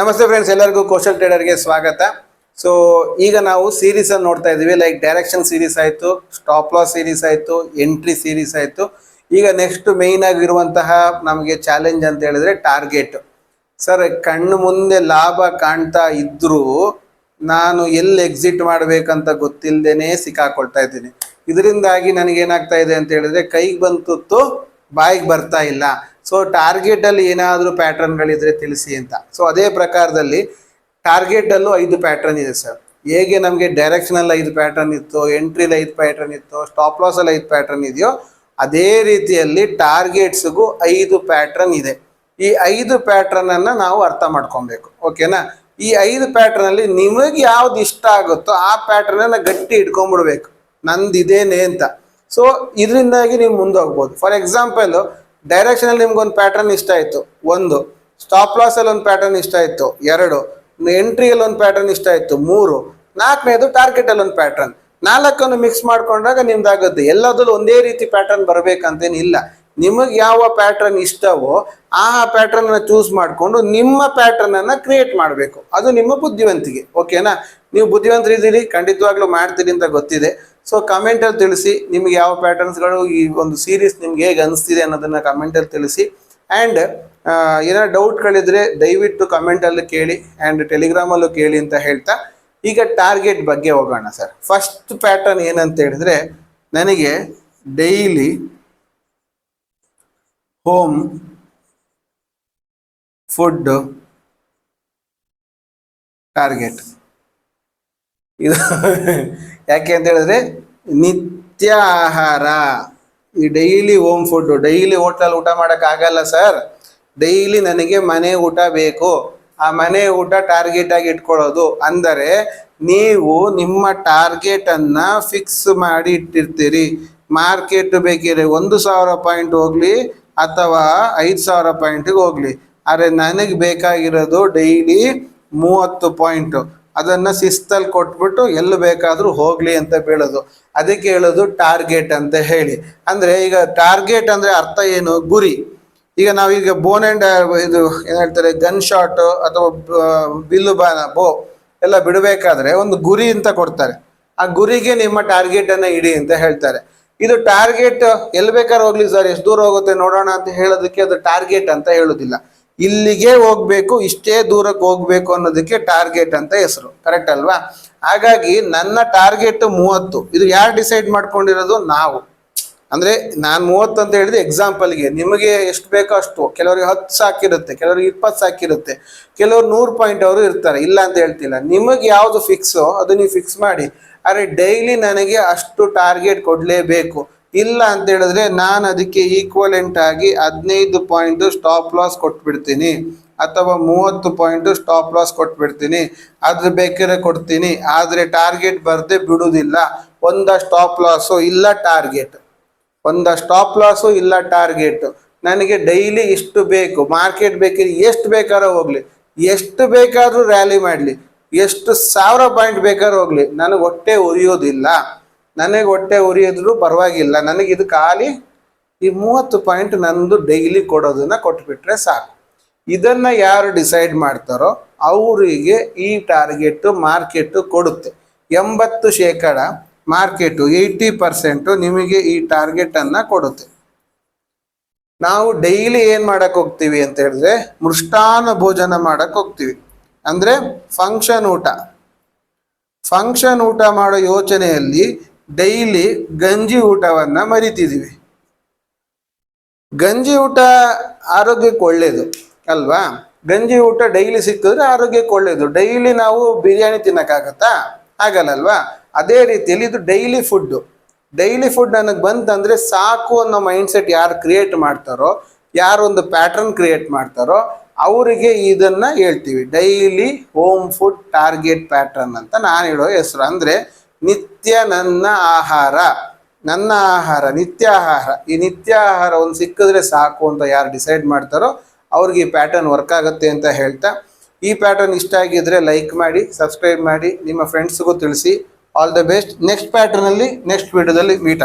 ನಮಸ್ತೆ ಫ್ರೆಂಡ್ಸ್ ಎಲ್ಲರಿಗೂ ಕೌಶಲ್ ಟ್ರೇಡರ್ಗೆ ಸ್ವಾಗತ. ಸೊ ಈಗ ನಾವು ಸೀರೀಸ್ ಅನ್ನು ನೋಡ್ತಾ ಇದೀವಿ ಲೈಕ್ ಡೈರೆಕ್ಷನ್ ಸೀರೀಸ್ ಆಯಿತು ಸ್ಟಾಪ್ ಲಾಸ್ ಸೀರೀಸ್ ಆಯಿತು ಎಂಟ್ರಿ ಸೀರೀಸ್ ಆಯಿತು. ಈಗ ನೆಕ್ಸ್ಟ್ ಮೇಯ್ನ್ ಆಗಿರುವಂತಹ ನಮಗೆ ಚಾಲೆಂಜ್ ಅಂತ ಹೇಳಿದ್ರೆ ಟಾರ್ಗೆಟ್ ಸರ್ ಕಣ್ಣು ಮುಂದೆ ಲಾಭ ಕಾಣ್ತಾ ಇದ್ರೂ ನಾನು ಎಲ್ಲಿ ಎಕ್ಸಿಟ್ ಮಾಡಬೇಕಂತ ಗೊತ್ತಿಲ್ಲದೇನೆ ಸಿಕ್ಕಾಕೊಳ್ತಾ ಇದ್ದೀನಿ. ಇದರಿಂದಾಗಿ ನನಗೇನಾಗ್ತಾ ಇದೆ ಅಂತ ಹೇಳಿದ್ರೆ ಕೈಗೆ ಬಂತು ಬಾಯಿಗೆ ಬರ್ತಾ ಇಲ್ಲ. ಸೊ ಟಾರ್ಗೆಟ್ ಅಲ್ಲಿ ಏನಾದರೂ ಪ್ಯಾಟರ್ನ್ಗಳಿದ್ರೆ ತಿಳಿಸಿ ಅಂತ. ಸೊ ಅದೇ ಪ್ರಕಾರದಲ್ಲಿ ಟಾರ್ಗೆಟ್ ಅಲ್ಲೂ ಐದು ಪ್ಯಾಟರ್ನ್ ಇದೆ ಸರ್ ಹೇಗೆ ನಮಗೆ ಡೈರೆಕ್ಷನ್ ಅಲ್ಲಿ ಐದು ಪ್ಯಾಟರ್ನ್ ಇತ್ತು ಎಂಟ್ರಿಲಿ ಐದು ಪ್ಯಾಟರ್ನ್ ಇತ್ತು ಸ್ಟಾಪ್ ಲಾಸ್ ಅಲ್ಲಿ ಐದು ಪ್ಯಾಟರ್ನ್ ಇದೆಯೋ, ಅದೇ ರೀತಿಯಲ್ಲಿ ಟಾರ್ಗೆಟ್ಸ್ಗೂ ಐದು ಪ್ಯಾಟರ್ನ್ ಇದೆ. ಈ ಐದು ಪ್ಯಾಟರ್ನ್ ಅನ್ನ ನಾವು ಅರ್ಥ ಮಾಡ್ಕೊಬೇಕು. ಓಕೆನಾ ಈ ಐದು ಅಲ್ಲಿ ನಿಮಗೆ ಯಾವ್ದು ಇಷ್ಟ ಆಗುತ್ತೋ, ಆ ಪ್ಯಾಟರ್ನ್ ಅನ್ನ ಗಟ್ಟಿ ಇಟ್ಕೊಂಡ್ಬಿಡ್ಬೇಕು. ನಂದಿದೇನೆ ಅಂತ. ಸೊ ಇದರಿಂದಾಗಿ ನೀವು ಮುಂದೆ ಹೋಗ್ಬೋದು. ಫಾರ್ ಎಕ್ಸಾಂಪಲ್ ಡೈರೆಕ್ಷನ್ ಅಲ್ಲಿ ನಿಮ್ಗೊಂದು ಪ್ಯಾಟರ್ನ್ ಇಷ್ಟ ಆಯ್ತು. ಒಂದು ಸ್ಟಾಪ್ ಲಾಸ್ ಅಲ್ಲಿ ಒಂದು ಪ್ಯಾಟರ್ನ್ ಇಷ್ಟ ಆಯ್ತು. ಎರಡು ಎಂಟ್ರಿಯಲ್ಲಿ ಒಂದು ಪ್ಯಾಟರ್ನ್ ಇಷ್ಟ ಆಯ್ತು. ಮೂರು, ನಾಲ್ಕನೇದು ಟಾರ್ಗೆಟ್ ಅಲ್ಲಿ ಒಂದು ಪ್ಯಾಟರ್ನ್ ನಾಲ್ಕನ್ನು ಮಿಕ್ಸ್ ಮಾಡ್ಕೊಂಡಾಗ ನಿಮ್ದಾಗುತ್ತೆ ಎಲ್ಲದಲ್ಲೂ ಒಂದೇ ರೀತಿ ಪ್ಯಾಟರ್ನ್ ಬರ್ಬೇಕಂತೇನಿಲ್ಲ ನಿಮಗೆ ಯಾವ ಪ್ಯಾಟರ್ನ್ ಇಷ್ಟವೋ ಆ ಪ್ಯಾಟರ್ನ್ ಅನ್ನ ಚೂಸ್ ಮಾಡಿಕೊಂಡು ನಿಮ್ಮ ಪ್ಯಾಟರ್ನ್ ಅನ್ನ ಕ್ರಿಯೇಟ್ ಮಾಡಬೇಕು. ಅದು ನಿಮ್ಮ ಬುದ್ಧಿವಂತಿಗೆ ಓಕೆನಾ ನೀವು ಬುದ್ಧಿವಂತರಿದ್ದೀರಿ, ಖಂಡಿತವಾಗ್ಲೂ ಮಾಡ್ತೀರಿ ಅಂತ ಗೊತ್ತಿದೆ. ಸೊ ಕಮೆಂಟಲ್ಲಿ ತಿಳಿಸಿ ನಿಮಗೆ ಯಾವ ಪ್ಯಾಟರ್ನ್ಸ್ಗಳು ಈ ಒಂದು ಸೀರೀಸ್ ನಿಮ್ಗೆ ಹೇಗೆ ಅನಿಸ್ತಿದೆ ಅನ್ನೋದನ್ನ ಕಮೆಂಟಲ್ಲಿ ತಿಳಿಸಿ. ಆ್ಯಂಡ್ ಏನಾದ್ರು ಡೌಟ್ಗಳಿದ್ರೆ ದಯವಿಟ್ಟು ಕಮೆಂಟಲ್ಲೂ ಕೇಳಿ ಆ್ಯಂಡ್ ಟೆಲಿಗ್ರಾಮಲ್ಲೂ ಕೇಳಿ ಅಂತ ಹೇಳ್ತಾ. ಈಗ ಟಾರ್ಗೆಟ್ ಬಗ್ಗೆ ಹೋಗೋಣ ಸರ್ ಫಸ್ಟ್ ಪ್ಯಾಟರ್ನ್ ಏನಂತ ಹೇಳಿದ್ರೆ ನನಗೆ ಡೈಲಿ ಹೋಮ್ ಫುಡ್ ಟಾರ್ಗೆಟ್ ಇದು ಯಾಕೆ ಅಂತ ಹೇಳಿದ್ರೆ ನಿತ್ಯ ಆಹಾರ ಈ ಡೈಲಿ ಹೋಮ್ ಫುಡ್ ಡೈಲಿ ಹೋಟ್ಲಲ್ಲಿ ಊಟ ಮಾಡಕ್ ಆಗಲ್ಲ ಸರ್ ಡೈಲಿ ನನಗೆ ಮನೆ ಊಟ ಬೇಕು. ಆ ಮನೆ ಊಟ ಟಾರ್ಗೆಟ್ ಆಗಿ ಇಟ್ಕೊಳ್ಳೋದು. ಅಂದರೆ ನೀವು ನಿಮ್ಮ ಟಾರ್ಗೆಟ್ ಅನ್ನ ಫಿಕ್ಸ್ ಮಾಡಿ ಇಟ್ಟಿರ್ತೀರಿ. ಮಾರ್ಕೆಟ್ ಬೇಕಿದ್ರೆ ಒಂದು ಸಾವಿರ ಪಾಯಿಂಟ್ ಹೋಗ್ಲಿ ಅಥವಾ ಐದು ಸಾವಿರ ಪಾಯಿಂಟ್ಗೆ ಹೋಗ್ಲಿ. ಆದರೆ ನನಗೆ ಬೇಕಾಗಿರೋದು ಡೈಲಿ ಮೂವತ್ತು ಪಾಯಿಂಟ್ ಅದನ್ನ ಶಿಸ್ತಲ್ಲಿ ಕೊಟ್ಬಿಟ್ಟು ಎಲ್ಲಿ ಬೇಕಾದರೂ ಹೋಗ್ಲಿ ಅಂತ ಬೀಳೋದು. ಅದಕ್ಕೆ ಹೇಳೋದು ಟಾರ್ಗೆಟ್ ಅಂತ ಹೇಳಿ. ಅಂದ್ರೆ ಈಗ ಟಾರ್ಗೆಟ್ ಅಂದ್ರೆ ಅರ್ಥ ಏನು? ಗುರಿ. ಈಗ ನಾವೀಗ ಬೋನ್ ಅಂಡ್ ಇದು ಏನ್ ಹೇಳ್ತಾರೆ? ಗನ್ ಶಾಟ್ ಅಥವಾ ಬಿಲ್ಲು ಬಾನ ಬೋ ಎಲ್ಲ ಬಿಡಬೇಕಾದ್ರೆ ಒಂದು ಗುರಿ ಅಂತ ಕೊಡ್ತಾರೆ. ಆ ಗುರಿಗೆ ನಿಮ್ಮ ಟಾರ್ಗೆಟ್ ಅನ್ನ ಇಡಿ ಅಂತ ಹೇಳ್ತಾರೆ. ಇದು ಟಾರ್ಗೆಟ್ ಎಲ್ಲಿ ಬೇಕಾದ್ರೆ ಹೋಗ್ಲಿ ಸರ್, ಎಷ್ಟು ದೂರ ಹೋಗುತ್ತೆ ನೋಡೋಣ ಅಂತ ಹೇಳೋದಕ್ಕೆ ಅದು ಟಾರ್ಗೆಟ್ ಅಂತ ಹೇಳೋದಿಲ್ಲ. ಇಲ್ಲಿಗೆ ಹೋಗ್ಬೇಕು, ಇಷ್ಟೇ ದೂರಕ್ಕೆ ಹೋಗ್ಬೇಕು ಅನ್ನೋದಕ್ಕೆ ಟಾರ್ಗೆಟ್ ಅಂತ ಹೆಸರು. ಕರೆಕ್ಟ್ ಅಲ್ವಾ? ಹಾಗಾಗಿ ನನ್ನ ಟಾರ್ಗೆಟ್ ಮೂವತ್ತು. ಇದು ಯಾರು ಡಿಸೈಡ್ ಮಾಡ್ಕೊಂಡಿರೋದು? ನಾವು. ಅಂದ್ರೆ ನಾನು ಮೂವತ್ತು ಅಂತ ಹೇಳಿದ್ರೆ ಎಕ್ಸಾಂಪಲ್ಗೆ ನಿಮಗೆ ಎಷ್ಟು ಬೇಕೋ ಅಷ್ಟು. ಕೆಲವರಿಗೆ ಹತ್ತು ಸಾಕಿರುತ್ತೆ ಕೆಲವರಿಗೆ ಇಪ್ಪತ್ತು ಸಾಕಿರುತ್ತೆ ಕೆಲವರು ನೂರು ಪಾಯಿಂಟ್ ಅವರು ಇರ್ತಾರೆ. ಇಲ್ಲ ಅಂತ ಹೇಳ್ತಿಲ್ಲ. ನಿಮಗೆ ಯಾವುದು ಫಿಕ್ಸೋ ಅದು ನೀವು ಫಿಕ್ಸ್ ಮಾಡಿ. ಆದರೆ ಡೈಲಿ ನನಗೆ ಅಷ್ಟು ಟಾರ್ಗೆಟ್ ಕೊಡಲೇಬೇಕು. ಇಲ್ಲ ಅಂತ ಹೇಳಿದ್ರೆ ನಾನು ಅದಕ್ಕೆ ಈಕ್ವಲೆಂಟ್ ಆಗಿ ಹದಿನೈದು ಪಾಯಿಂಟ್ ಸ್ಟಾಪ್ ಲಾಸ್ ಕೊಟ್ಬಿಡ್ತೀನಿ ಅಥವಾ ಮೂವತ್ತು ಪಾಯಿಂಟ್ ಸ್ಟಾಪ್ ಲಾಸ್ ಕೊಟ್ಬಿಡ್ತೀನಿ. ಅದ್ರ ಬೇಕಾದ್ರೆ ಕೊಡ್ತೀನಿ. ಆದರೆ ಟಾರ್ಗೆಟ್ ಬರದೆ ಬಿಡುವುದಿಲ್ಲ ಒಂದ ಸ್ಟಾಪ್ ಲಾಸು ಇಲ್ಲ ಟಾರ್ಗೆಟ್ ಒಂದ ಸ್ಟಾಪ್ ಲಾಸು ಇಲ್ಲ ಟಾರ್ಗೆಟ್ ನನಗೆ ಡೈಲಿ ಇಷ್ಟು ಬೇಕು. ಮಾರ್ಕೆಟ್ ಬೇಕಿದ್ರೆ ಎಷ್ಟು ಬೇಕಾದ್ರೂ ಹೋಗಲಿ. ಎಷ್ಟು ಬೇಕಾದರೂ ರ್ಯಾಲಿ ಮಾಡಲಿ. ಎಷ್ಟು ಸಾವಿರ ಪಾಯಿಂಟ್ ಬೇಕಾದ್ರೂ ಹೋಗಲಿ. ನನಗೆ ಹೊಟ್ಟೆ ಉರಿಯೋದಿಲ್ಲ. ನನಗೆ ಹೊಟ್ಟೆ ಉರಿಯೋದ್ರು ಪರವಾಗಿಲ್ಲ. ನನಗೆ ಇದು ಖಾಲಿ. ಈ ಮೂವತ್ತು ಪಾಯಿಂಟ್ ನಂದು ಡೈಲಿ ಕೊಡೋದನ್ನ ಕೊಟ್ಬಿಟ್ರೆ ಸಾಕು. ಇದನ್ನ ಯಾರು ಡಿಸೈಡ್ ಮಾಡ್ತಾರೋ ಅವರಿಗೆ ಈ ಟಾರ್ಗೆಟ್ ಮಾರ್ಕೆಟ್ ಕೊಡುತ್ತೆ. ಎಂಬತ್ತು ಶೇಕಡ ಮಾರ್ಕೆಟು ಏಯ್ಟಿ ಪರ್ಸೆಂಟು ನಿಮಗೆ ಈ ಟಾರ್ಗೆಟ್ ಅನ್ನ ಕೊಡುತ್ತೆ. ನಾವು ಡೈಲಿ ಏನ್ ಮಾಡಕ್ ಹೋಗ್ತೀವಿ ಅಂತ ಹೇಳಿದ್ರೆ ಮೃಷ್ಟಾನ ಭೋಜನ ಮಾಡಕ್ ಹೋಗ್ತೀವಿ. ಅಂದ್ರೆ ಫಂಕ್ಷನ್ ಊಟ. ಫಂಕ್ಷನ್ ಊಟ ಮಾಡೋ ಯೋಚನೆಯಲ್ಲಿ ಡೈಲಿ ಗಂಜಿ ಊಟವನ್ನ ಮರಿತಿದೀವಿ ಗಂಜಿ ಊಟ ಆರೋಗ್ಯಕ್ಕೆ ಒಳ್ಳೇದು, ಅಲ್ವಾ? ಗಂಜಿ ಊಟ ಡೈಲಿ ಸಿಕ್ಕಿದ್ರೆ ಆರೋಗ್ಯಕ್ಕೆ ಒಳ್ಳೇದು. ಡೈಲಿ ನಾವು ಬಿರಿಯಾನಿ ತಿನ್ನಕ್ಕಾಗತ್ತಾ? ಆಗಲ್ಲಲ್ವಾ? ಅದೇ ರೀತಿಯಲ್ಲಿ ಇದು ಡೈಲಿ ಫುಡ್ ಡೈಲಿ ಫುಡ್ ನನಗೆ ಬಂತಂದ್ರೆ ಸಾಕು ಅನ್ನೋ ಮೈಂಡ್ ಸೆಟ್ ಯಾರು ಕ್ರಿಯೇಟ್ ಮಾಡ್ತಾರೋ ಯಾರೊಂದು ಪ್ಯಾಟರ್ನ್ ಕ್ರಿಯೇಟ್ ಮಾಡ್ತಾರೋ, ಅವರಿಗೆ ಇದನ್ನ ಹೇಳ್ತೀವಿ. Daily home food target pattern ಅಂತ ನಾನು ಹೇಳೋ ಹೆಸರು. ಅಂದ್ರೆ ನಿತ್ಯ ನನ್ನ ಆಹಾರ ನನ್ನ ಆಹಾರ, ನಿತ್ಯ ಆಹಾರ. ಈ ನಿತ್ಯ ಆಹಾರ ಒಂದು ಸಿಕ್ಕಿದ್ರೆ ಸಾಕು ಅಂತ ಯಾರು ಡಿಸೈಡ್ ಮಾಡ್ತಾರೋ ಅವ್ರಿಗೆ ಈ ಪ್ಯಾಟರ್ನ್ ವರ್ಕ್ ಆಗುತ್ತೆ ಅಂತ ಹೇಳ್ತಾ. ಈ ಪ್ಯಾಟರ್ನ್ ಇಷ್ಟ ಆಗಿದ್ರೆ ಲೈಕ್ ಮಾಡಿ ಸಬ್ಸ್ಕ್ರೈಬ್ ಮಾಡಿ, ನಿಮ್ಮ ಫ್ರೆಂಡ್ಸ್ಗೂ ತಿಳಿಸಿ. ಆಲ್ ದ ಬೆಸ್ಟ್ ನೆಕ್ಸ್ಟ್ ಪ್ಯಾಟರ್ನಲ್ಲಿ ನೆಕ್ಸ್ಟ್ ವಿಡಿಯೋದಲ್ಲಿ ಮೀಟ್